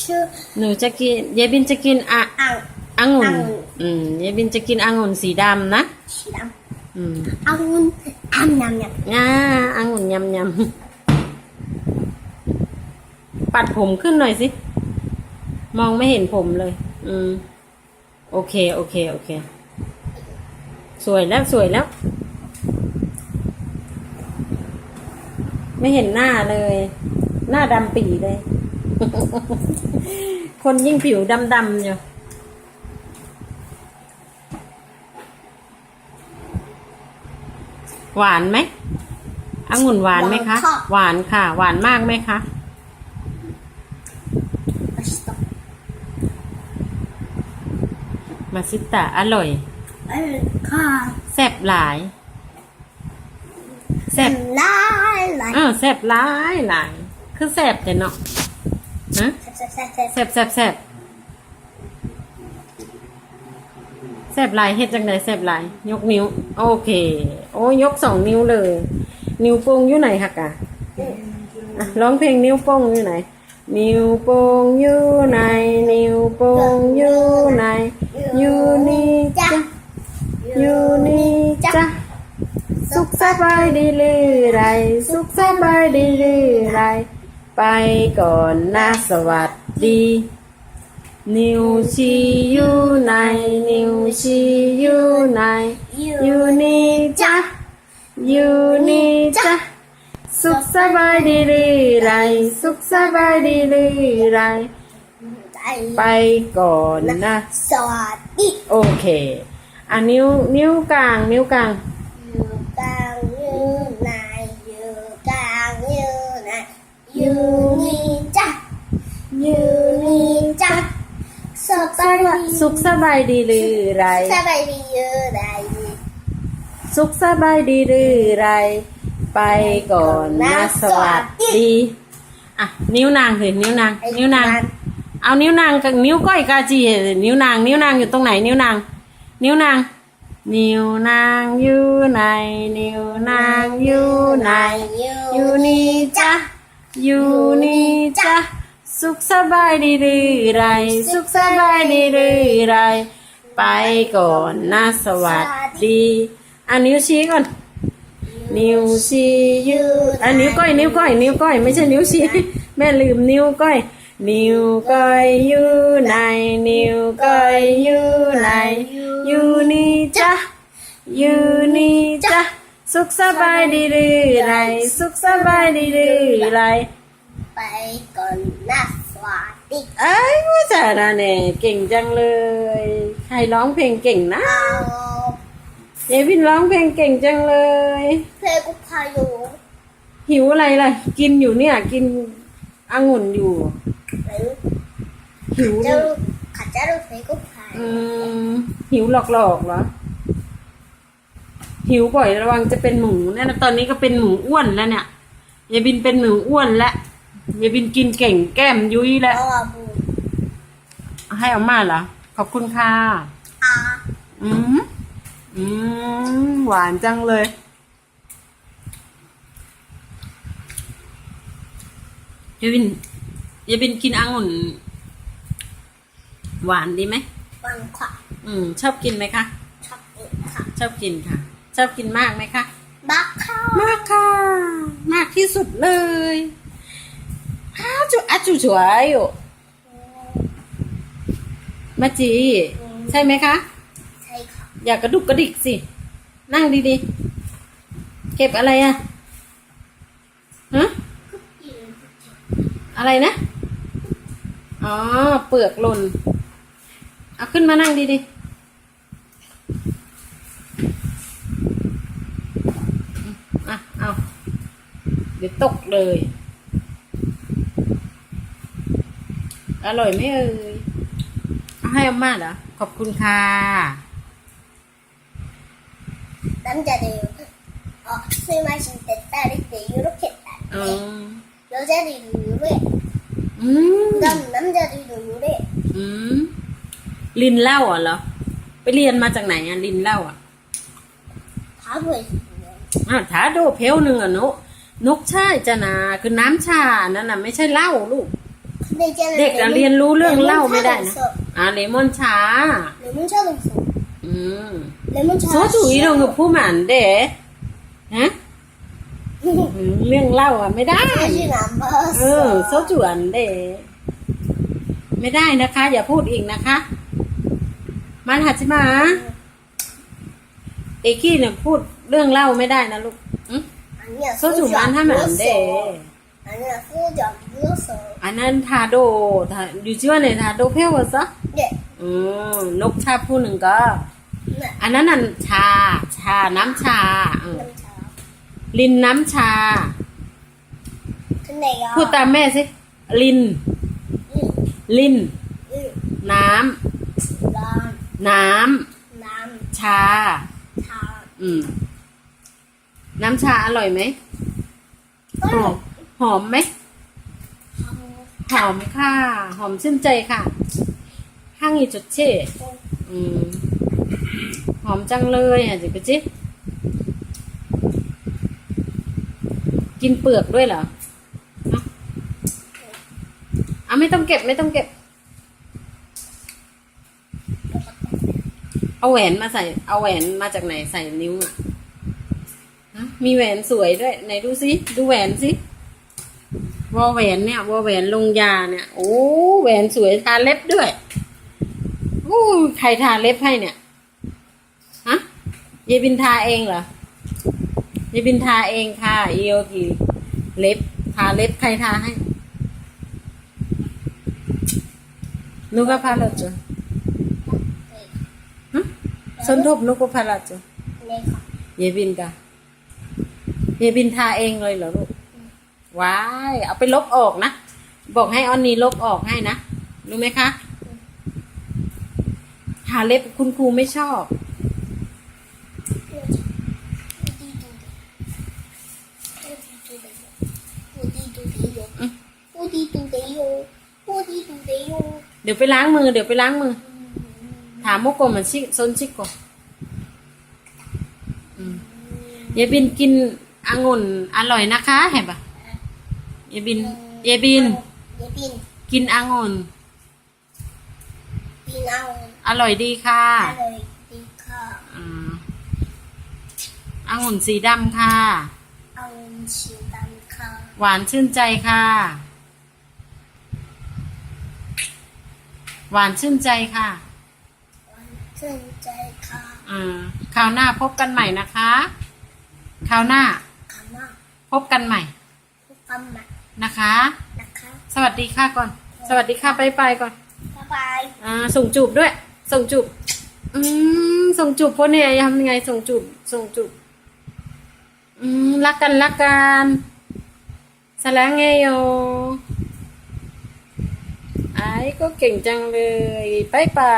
ชื่อหนูจะกินยายบินจะกินอะอ่างองุ่นองุ่นอืมยายบินจะกินองุ่นสีดำนะ สีดอืมำองุ่นอ่ำยำยำง่าองุ่นยำยำปัดผมขึ้นหน่อยสิ มองไม่เห็นผมเลย อืม โอเค โอเค โอเค สวยแล้ว สวยแล้ว ไม่เห็นหน้าเลย หน้าดำปีเลย คนยิ่งผิวดำๆอยู่หวานไหมองุ่นหวานไหมคะ หวานค่ะ หวานมากไหมคะ มาสต๊อกมาซิตะอร่อยเออค่ะแซ่บหลายแซ่บลายลายเออแซ่บหลายหลายคือแซ่บแต่เนาะฮะแซ่บแซ่บแซ่บแซ่บแซ่บแซ่บแซ่บหลายเฮ็ดจังไดแซ่บหลาย ยกนิ้ว โอเค โอ้ยกสองนิ้วเลย นิ้วโป้งอยู่ไหนคะกะอะร้องเพลงนิ้วโป้งอยู่ไหน นิ้วโป้งอยู่ไหน นิ้วโป้งอยู่ไหน อยู่นี่จ้ะอยู่นี่จ้ะสุขสบายดีหรือไร สุขสบายดีหรือไร ไปก่อนนะสวัสดี นิวชีอยู่ไหน นิวชีอยู่ไหน อยู่นี่จ้ะอยู่นี่จ้ะสุขสบายดีหรือไร สุขสบายดีหรือไร ไปก่อนนะ สวัสดี โอเค อะนิ้วนิ้วกลาง นิ้วกลาง อยู่นี่จ้ะอยู่นี่จ้ะสุขสบายสุขสบายดีหรือไร สบายดีอยู่ไหนสุขสบายดีหรือไร ไปก่อนนะสวัสดีอะนิ้วนางเห็นนิ้วนาง นิ้วนาง เอานิ้วนางกับนิ้วก้อยกาจีนิ้วนาง นิ้วนางอยู่ตรงไหน นิ้วนาง นิ้วนาง นิ้วนางอยู่ไหน นิ้วนางอยู่ไหน อยู่นี่จ้ะ อยู่นี่จ้ะสุขสบายดีหรือไร สุขสบายดีหรือไร ไปก่อนนะสวัสดีอะนิ้วชี้ก่อน นิ้วชี้อยู่อะนิ้วก้อยนิ้วก้อยนิ้วก้อย ไม่ใช่นิ้วชี้แม่ลืมนิ้วก้อย นิ้วก้อยอยู่ไหนนิ้วก้อยอยู่ไหนอยู่นี่จ้ะอยู่นี่จ้ะ สุขสบายดีหรือไรสุขสบายดีหรือไรไปก่อนนะสวัสดีเอ้ยผู้ชายนะเนี่ยเก่งจังเลย ใครร้องเพลงเก่งนะเอาเยพินร้องเพลงเก่งจังเลย เพลงกุพายุหิวอะไรล่ะ กินอยู่เนี่ย กินองุ่นอยู่หรือหิวเจ้าขัดเจ้าเพลงกุพาอืยุมหิวหลอกๆเหรอ หิวบ่อยระวังจะเป็นหมูเนี่ยนะตอนนี้ก็เป็นหมูอ้วนแล้วเนี่ยยายบินเป็นหมูอ้วนแล้วยายบินกินเก่งแก้มยุ้ยแล้ว เอาอะบูให้เอามาเหรอขอบคุณค่ะ อาอืมอืมหวานจังเลย ยายบิน ยายบินกินองุ่น หวานดีไหม บังค่ะอืม ชอบกินไหมคะ ชอบเองค่ะ ชอบกินค่ะ ชอบกินมากไหมคะบักเข้ามากค่ะ มากที่สุดเลยอ้าวจุอาจุสวยอยู่มาจี ใช่ไหมคะ ใช่ค่ะ อยากกระดุกกระดิกสิ นั่งดีๆ เก็บอะไรอะฮะอะไรนะ อ๋อ เปลือกหล่น เอาขึ้นมานั่งดีๆอะ เอา เดี๋ยวตกเลย อร่อยไหมเอ่ยเอาให้อาม่าเหรอ ขอบคุณค่ะ 남자들 어, 술 마실 때 따를 때 이렇게 따르대 อ๋อ 여자들도 요래 อืม 그 다음 남자들도 요래 อืม ลินเหล้าอ่ะเหรอ ไปเรียนมาจากไหนอ่ะ ลินเหล้าอ่ะ 바보에 있으면 อ้าวถาโดเพลหนึ่งอ่ะนก นกใช่จะนาคือน้ำชานั่นน่ะ ไม่ใช่เหล้าลูก 그 있잖아. เด็กอะเรียนรู้เรื่องเล่าไม่ได้นะ 레몬차도 อ่าเลมอนชา 있어. 레몬차도 있어. อืม 레몬차. โซจูอีโรงกับผู้หมันเด้ฮะอืมเรื่องเล่าอ่ะไม่ได้ 사진 안 เออ โซ 봤어. จูอันเด้ไม่ได้นะคะ อย่าพูดอีกนะคะ มันหัดจิมา เอกี้เนี่ยพูดเรื่องเล่าไม่ได้นะลูก 소주 만하면안돼 아니야 소주 안 불렀 어. 아난 다도 다 유지원에 다도 배웠 어? 네. 음 녹차 푸는 거. 네. 아나는 차, 차, 남 차. 응. 남 차. 린 남 차. 근데 요. 그다음 매세 린. 린. 린. 린. 남. 남. 남. 남. 차. 차. 음. น้ำชาอร่อยไหมหอมหอมไหมหอมค่ะ หอมชื่นใจค่ะห้างอีจุดเช่อืมหอมจังเลยอะจิกจิกินเปลือกด้วยเหรอฮะอะไม่ต้องเก็บไม่ต้องเก็บ เอาแหวนมาใส่ เอาแหวนมาจากไหนใส่นิ้วอะฮะ มีแหวนสวยด้วยไหนดูสิดูแหวนสิวอแหวนเนี่ยวอแหวนลงยาเนี่ย โอ้แหวนสวยทาเล็บด้วยโอ้ใครทาเล็บให้เนี่ยฮะยายบินทาเองเหรอยายบินทาเองค่ะเอียวกีเล็บทาเล็บใครทาให้นุกพาลจ้ะฮะสนทบนุกพาลจ้ะ내 가. ยายบินกะ ยายบินทาเองเลยเหรอลูกว้ายเอาไปลบออกนะ บอกให้ออนนี่ลบออกให้นะรู้ไหมคะหาเล็บคุณครูไม่ชอบ เดี๋ยวไปล้างมือ เดี๋ยวไปล้างมือ ถามโมุกโกมือนซิซนซิโกเายบินกิน องุ่นอร่อยนะคะ เห็นปะเยบิน เยบินกินองุ่นบินเอาอร่อยดีค่ะอร่อยดีค่ะอืมองุ่นสีดำค่ะ เอาสีดำค่ะหวานชื่นใจค่ะ หวานชื่นใจค่ะหวานชื่นใจค่ะ อ่าคราวหน้าพบกันใหม่นะคะ คราวหน้า พบกันใหม่พบกันใหม่นะคะ นะคะ สวัสดีค่ะก่อน สวัสดีค่ะบายบายก่อนบายบายอ่าส่งจูบด้วย ส่งจูบ อืมส่งจูบพ่อเนี่ยทำยังไงส่งจูบ ส่งจูบ อืมรักกันรักกันสลงเงโยไอ้ก็เก่งจังเลยไปยบา